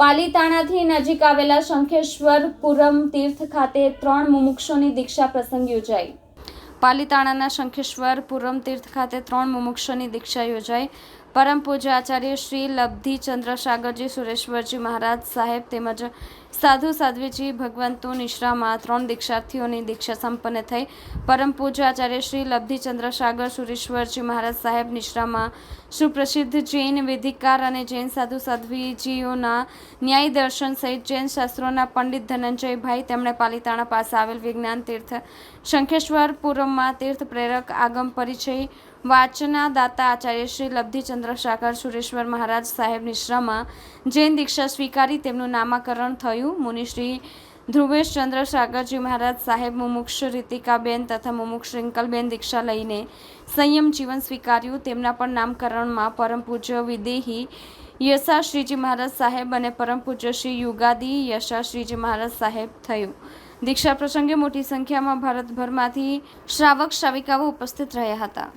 પાલીતાણાથી નજીક આવેલા શંખેશ્વર પુરમ તીર્થ ખાતે ત્રણ મુમુક્ષોની દીક્ષા પ્રસંગ યોજાઈ. પાલીતાણાના શંખેશ્વર પુરમ તીર્થ ખાતે ત્રણ મુમુક્ષોની દીક્ષા યોજાઈ. પરમ પૂજ્ય આચાર્ય શ્રી લબ્ધિચંદ્ર સાગરજી સુરેશ્વરજી મહારાજ સાહેબ તેમજ સાધુ સાધ્વીજી, ભગવંતુ નિશ્રામાં ત્રણ દીક્ષાર્થીઓની દીક્ષા સંપન્ન થઈ. પરમ પૂજ્ય આચાર્ય શ્રી લબ્ધિચંદ્ર સાગર સુરેશ્વરજી મહારાજ સાહેબ નિશ્રામાં સુપ્રસિદ્ધ જૈન વિધિકાર અને જૈન સાધુ સાધ્વીજીઓના ન્યાય દર્શન સહિત જૈન શાસ્ત્રોના પંડિત ધનંજયભાઈ તેમણે પાલિતાણા પાસે આવેલ વિજ્ઞાન તીર્થ શંખેશ્વર પુરમમાં તીર્થ પ્રેરક આગમ પરિચય વાચના દાતા આચાર્ય શ્રી લબ્ધિચંદ્ર સાગર સુરેશ્વર મહારાજ સાહેબ નિશ્રામાં, જૈન દીક્ષા સ્વીકારી તેમનું નામાકરણ થયું. મુનિશ્રી ધ્રુવેશ ચંદ્ર સાગરજી મહારાજ સાહેબ મુમુક્ષ રીતિકાબેન તથા મુમુક્ષ રિંકલબેન દીક્ષા લઈને સંયમ જીવન સ્વીકાર્યું. તેમના પણ નામકરણમાં પરમ પૂજ્ય વિદેહી યશાશ્રીજી મહારાજ સાહેબ અને પરમ પૂજ્ય શ્રી યુગાદી યશાશ્રીજી મહારાજ સાહેબ થયું. દીક્ષા પ્રસંગે મોટી સંખ્યામાં ભારતભરમાંથી શ્રાવક શ્રાવિકાઓ ઉપસ્થિત રહ્યા હતા.